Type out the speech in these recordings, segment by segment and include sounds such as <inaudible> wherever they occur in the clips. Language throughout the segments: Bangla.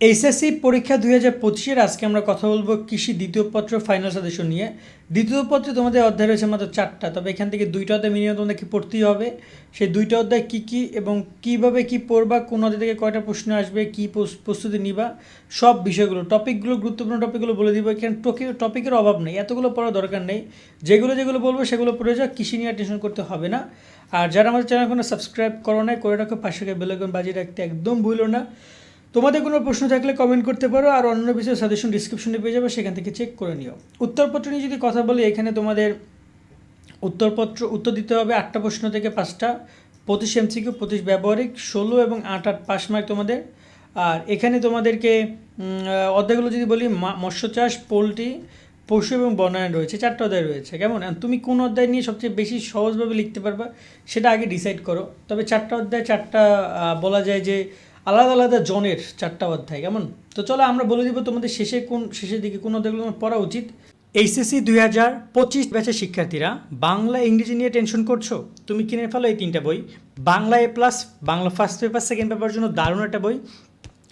এইচএসসি পরীক্ষা দুই হাজার পঁচিশের আজকে আমরা কথা বলব কৃষি দ্বিতীয় পত্র ফাইনাল সাজেশন নিয়ে। দ্বিতীয় পত্রে তোমাদের অধ্যায় রয়েছে মাত্র চারটা, তবে এখান থেকে দুইটা অধ্যায় মিনিমাম তোমাদেরকে পড়তেই হবে। সেই দুইটা অধ্যায় কী কী এবং কীভাবে কী পড়বা, কোন অধ্যায় থেকে কয়টা প্রশ্ন আসবে, কী প্রস্তুতি নিবা, সব বিষয়গুলো, টপিকগুলো, গুরুত্বপূর্ণ টপিকগুলো বলে দিব। এখানে টপিক টপিকের অভাব নেই, এতগুলো পড়ার দরকার নেই। যেগুলো যেগুলো বলব সেগুলো পড়ে যাও, কৃষি নিয়ে টেনশন করতে হবে না। আর যারা আমাদের চ্যানেল কোনো সাবস্ক্রাইব করো নাই, করে রাখো, পাশে বেলাকন বাজিয়ে রাখতে একদম ভুলো না। তোমাদের কোনো প্রশ্ন থাকলে কমেন্ট করতে পারো, আর অন্য বিষয়ে সাজেশন ডিসক্রিপশনে পেয়ে যাবে, সেখান থেকে চেক করে নিও। উত্তরপত্র নিয়ে যদি কথা বলি, এখানে তোমাদের উত্তরপত্র, উত্তর দিতে হবে আটটা প্রশ্ন থেকে পাঁচটা। পঁচিশ এমসিকিউ পঁচিশ ব্যবহারিক, ষোলো এবং আট আট পাস মার্ক তোমাদের। আর এখানে তোমাদেরকে অধ্যায়গুলো যদি বলি মৎস্য চাষ, পোলট্রি, পশু এবং বনায়ন রয়েছে, চারটা অধ্যায় রয়েছে, কেমন? তুমি কোন অধ্যায় নিয়ে সবচেয়ে বেশি সহজভাবে লিখতে পারবা, সেটা আগে ডিসাইড করো। তবে চারটা অধ্যায়, চারটা বলা যায় যে আলাদা আলাদা জনের চারটা অধ্যায়, কেমন? তো চলো আমরা বলে দিব তোমাদের শেষে কোন, শেষের দিকে কোন অধ্যায়গুলো পড়া উচিত। এইচএসসি দুই হাজার পঁচিশ ব্যাচের শিক্ষার্থীরা, বাংলা, ইংরেজি নিয়ে টেনশন করছ? তুমি কিনে ফেলো এই তিনটা বই। Bangla A plus Bangla first paper second paper জন্য দারুণ একটা বই।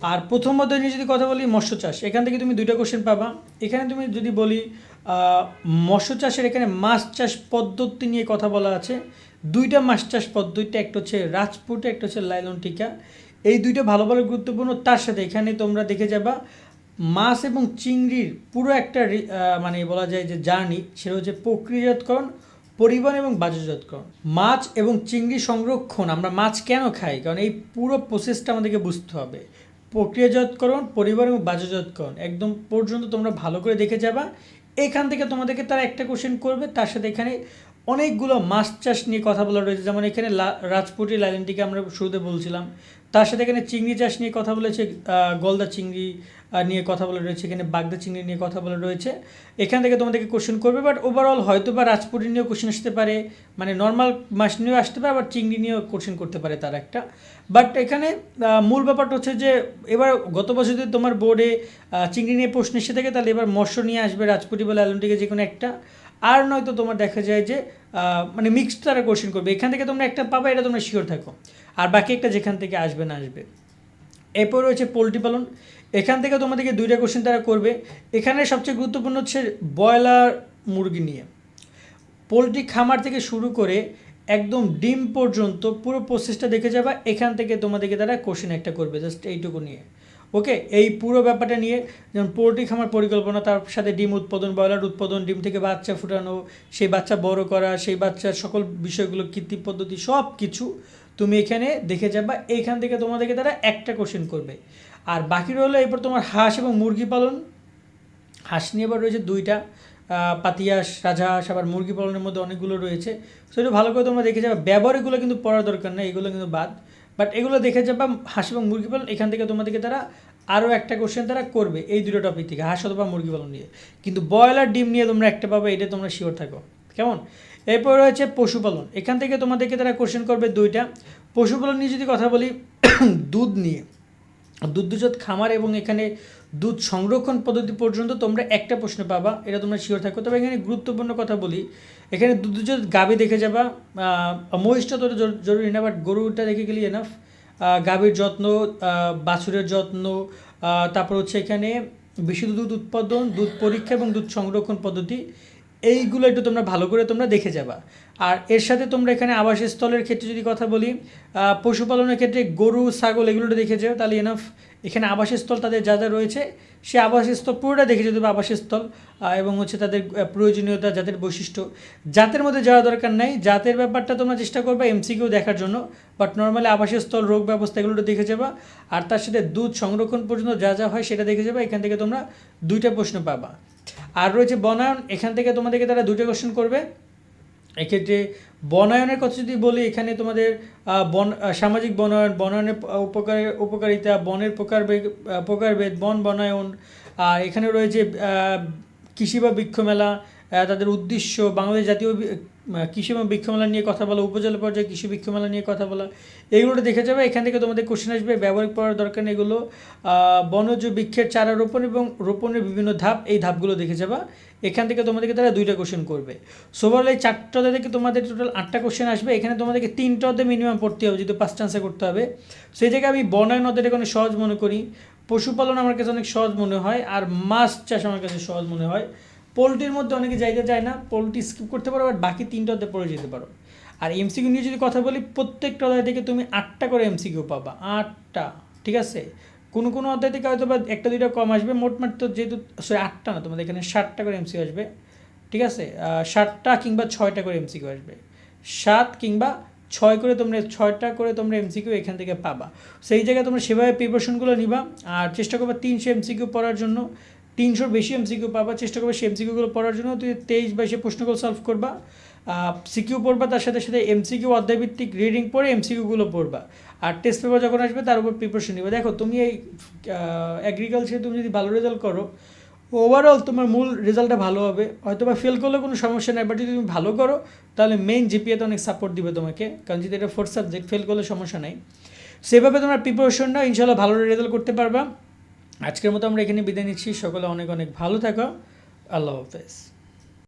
আর প্রথম অধ্যায় নিয়ে যদি কথা বলি, মৎস্য চাষ। এখান থেকে তুমি দুইটা কোশ্চেন পাবা। এখানে তুমি যদি বলি মৎস্য চাষের এখানে মাছ চাষ পদ্ধতি নিয়ে কথা বলা আছে। দুইটা মাছ চাষ পদ্ধতিটা একটা হচ্ছে রাজপুট, একটা হচ্ছে লাইলন টিকা। এই দুইটা ভালো ভালো গুরুত্বপূর্ণ। তার সাথে এখানে তোমরা দেখে যাবা, মাছ এবং চিংড়ির পুরো একটা মানে বলা যায় যে জার্নি, সেটা হচ্ছে প্রক্রিয়াজাতকরণ, পরিবহন এবং বাজারজাতকরণ। মাছ এবং চিংড়ি সংরক্ষণ, আমরা মাছ কেন খাই? কারণ এই পুরো প্রসেসটা আমাদেরকে বুঝতে হবে। প্রক্রিয়াজাতকরণ, পরিবার এবং বাজারজাতকরণ। একদম পর্যন্ত তোমরা ভালো করে দেখে যাবা। এখান থেকে তোমাদেরকে তারা একটা কোশ্চেন করবে, তার সাথে এখানে অনেকগুলো মাছ চাষ নিয়ে কথা বলা রয়েছে। যেমন এখানে রাজপুটি লাইনটিকে আমরা শুরুতে বলছিলাম। তার সাথে এখানে চিংড়ি চাষ নিয়ে কথা বলেছে গলদা চিংড়ি নিয়ে কথা বলা রয়েছে, এখানে বাগদা চিংড়ি নিয়ে কথা বলা রয়েছে। এখান থেকে তোমাদেরকে কোশ্চেন করবে বাট ওভারঅল হয়তো বা রাজপুটি নিয়েও কোশ্চেন আসতে পারে মানে নর্মাল মাছ নিয়েও আসতে পারে, আবার চিংড়ি নিয়েও কোশ্চেন করতে পারে তার একটা। বাট এখানে মূল ব্যাপারটা হচ্ছে যে, এবার গত বছর যদি তোমার বোর্ডে চিংড়ি নিয়ে প্রশ্ন এসে থাকে, তাহলে এবার মৎস্য নিয়ে আসবে রাজপুটি বা অ্যালন্টিকে যে কোনো একটা। আর নয়তো তোমার দেখা যায় যে মানে মিক্সড তারা কোশ্চেন করবে। এখান থেকে তোমরা একটা পাবা, এটা তোমরা শিওর থাকো। আর বাকি একটা যেখান থেকে আসবে না আসবে। এরপর রয়েছে পোলট্রি পালন। এখান থেকে তোমাদেরকে দুইটা কোশ্চেন তারা করবে। এখানে সবচেয়ে গুরুত্বপূর্ণ হচ্ছে ব্রয়লার মুরগি নিয়ে। পোলট্রি খামার থেকে শুরু করে একদম ডিম পর্যন্ত পুরো প্রসেসটা দেখে যাবা। এখান থেকে তোমাদেরকে তারা কোশ্চেন একটা করবে জাস্ট এইটুকু নিয়ে। ওকে, এই পুরো ব্যাপারটা নিয়ে যেমন পোলট্রি খামার পরিকল্পনা, তার সাথে ডিম উৎপাদন, ব্রয়লার উৎপাদন, ডিম থেকে বাচ্চা ফুটানো, সেই বাচ্চা বড় করা, সেই বাচ্চার সকল বিষয়গুলো, কৃত্রিম পদ্ধতি সব কিছু তুমি এখানে দেখে যাবা। এইখান থেকে তোমাদেরকে তারা একটা কোশ্চেন করবে। আর বাকি রইল এরপর তোমার হাঁস এবং মুরগি পালন। হাঁস নিয়ে আবার রয়েছে দুইটা পাতিহাঁস, রাজহাঁস, আবার মুরগি পালনের মধ্যে অনেকগুলো রয়েছে। সো এটা ভালো করে তোমরা দেখে যাবে। ব্যবহারগুলো কিন্তু পড়ার দরকার নেই, এগুলো কিন্তু বাদ। বাট এগুলো দেখে যাবা, হাঁস এবং মুরগি পালন, এখান থেকে তোমাদেরকে তারা আরও একটা কোশ্চেন তারা করবে এই দুটো টপিক থেকে, হাঁস অথবা মুরগি পালন নিয়ে। কিন্তু ব্রয়লার ডিম নিয়ে তোমরা একটা পাবে, এটা তোমরা শিওর থাকো। কেমন? এরপর রয়েছে পশুপালন। এখান থেকে তোমাদেরকে তারা কোশ্চেন করবে দুইটা। পশুপালন নিয়ে যদি কথা বলি, <coughs> দুধ নিয়ে। দুগ্ধজাত খামার এবং এখানে দুধ সংরক্ষণ পদ্ধতি পর্যন্ত তোমরা একটা প্রশ্ন পাবা, এটা তোমরা শিওর থাকো। তবে এখানে গুরুত্বপূর্ণ কথা বলি, এখানে দুধ দুগ্ধজাত গাভী দেখে যাবা মহিষটা তো জরু- জরুরি না বাট গরুটা দেখে গেলি এনাফ গাভীর যত্ন বাছুরের যত্ন তারপর হচ্ছে এখানে বিশুদ্ধ দুধ উৎপাদন, দুধ পরীক্ষা এবং দুধ সংরক্ষণ পদ্ধতি, এইগুলো একটু তোমরা ভালো করে তোমরা দেখে যাবা। আর এর সাথে তোমরা এখানে আবাসস্থলের ক্ষেত্রে যদি কথা বলি পশুপালনের ক্ষেত্রে গরু, ছাগল এগুলোটা দেখে যাও, তাহলে এনাফ এখানে আবাসস্থল তাদের যা যা রয়েছে, সে আবাসস্থল পুরোটা দেখে যেতে হবে আবাসস্থল এবং হচ্ছে তাদের প্রয়োজনীয়তা, জাতের বৈশিষ্ট্য। জাতের মধ্যে যাওয়া দরকার নাই। জাতের ব্যাপারটা তোমরা চেষ্টা করবে এমসিকিউ দেখার জন্য বাট নর্মালি আবাসস্থল, রোগ ব্যবস্থা এগুলোটা দেখে যাবা। আর তার সাথে দুধ সংরক্ষণ পর্যন্ত যা যা হয় সেটা দেখে যাবা। এখান থেকে তোমরা দুইটা প্রশ্ন পাবা। আর রয়েছে বনায়ন, এখান থেকে তোমাদেরকে তারা দুটো কোশ্চেন করবে। এক্ষেত্রে বনায়নের কথা যদি বলি, এখানে তোমাদের বন সামাজিক বনায়ন, বনায়নের উপকারের উপকারিতা, বনের প্রকারভেদ প্রকারভেদ, বন বনায়ন আর এখানে রয়েছে কৃষি বা বৃক্ষ মেলা তাদের উদ্দেশ্য, বাংলাদেশ জাতীয় কৃষি এবং বৃক্ষমেলা নিয়ে কথা বলা, উপজেলা পর্যায়ে কৃষি বৃক্ষমেলা নিয়ে কথা বলা এগুলো দেখে যাবে। এখান থেকে তোমাদের কোশ্চেন আসবে, ব্যবহারিক পড়ার দরকার এগুলো। বনজ বৃক্ষের চারা রোপণ এবং রোপণের বিভিন্ন ধাপ, এই ধাপগুলো দেখে যাবা। এখান থেকে তোমাদেরকে তারা দুইটা কোশ্চেন করবে। সোভারল এই চারটা অধ্যায় থেকে তোমাদের টোটাল আটটা কোশ্চেন আসবে। এখানে তোমাদেরকে তিনটা অধ্যায় মিনিমাম পড়তে হবে, যেহেতু পাঁচটা আনসার করতে হবে। সেই জায়গায় আমি বনায়ন অধ্যায়টাকে অনেক সহজ মনে করি। পশুপালন আমার কাছে অনেক সহজ মনে হয়, আর মাছ চাষ আমার কাছে সহজ মনে হয়। পোলট্রির মধ্যে অনেকে যাইতে চায় না, পোলট্রি স্কিপ করতে পারো আর বাকি তিনটা অধ্যায় পড়ে যেতে পারো। আর এমসিকিউ নিয়ে যদি কথা বলি, প্রত্যেকটা অধ্যায় থেকে তুমি আটটা করে এমসিকিউ পাবা, আটটা, ঠিক আছে? কোনো কোনো অধ্যায় থেকে হয়তো বা একটা, দুইটা কম আসবে মোটমাট তো যেহেতু সরি আটটা না, তোমাদের এখানে ষাটটা করে এমসিকিউ আসবে, ঠিক আছে? ষাটটা কিংবা ছয়টা করে এমসিকিউ আসবে। সাত কিংবা ছয় করে তোমরা, ছয়টা করে তোমরা এমসিকিউ এখান থেকে পাবা। সেই জায়গায় তোমরা সেভাবে প্রিপারেশনগুলো নিবা, আর চেষ্টা করবা তিনশো এমসিকিউ পড়ার জন্য, তিনশোর বেশি এমসিকিউ পাবা, চেষ্টা করবে সেই এমসিকিউগুলো পড়ার জন্য, তুই তেইশ বাইশে প্রশ্নগুলো সলভ করবা। সিকিউ পড়বা, তার সাথে সাথে এমসিকিউ অধ্যায়ভিত্তিক রিডিং পড়ে এমসিকিউগুলো পড়বা। আর টেস্ট পেপার যখন আসবে, তার উপর প্রিপারেশন নিবে। দেখো, তুমি এই অ্যাগ্রিকালচারে তুমি যদি ভালো রেজাল্ট করো ওভারঅল তোমার মূল রেজাল্টটা ভালো হবে। হয়তো বা ফেল করলে কোনো সমস্যা নেই বাট যদি তুমি ভালো করো, তাহলে মেইন জিপিএতে অনেক সাপোর্ট দিবে তোমাকে, কারণ যদি এটা ফোর্থ সাবজেক্ট ফেল করলে সমস্যা নেই। সেভাবে তোমার প্রিপারেশন নাও ইনশাল্লাহ ভালো রেজাল্ট করতে পারবা। আজকের মতো আমরা এখানে বিদায় নিচ্ছি। সকলে অনেক অনেক ভালো থাকো। আল্লাহ হাফেজ।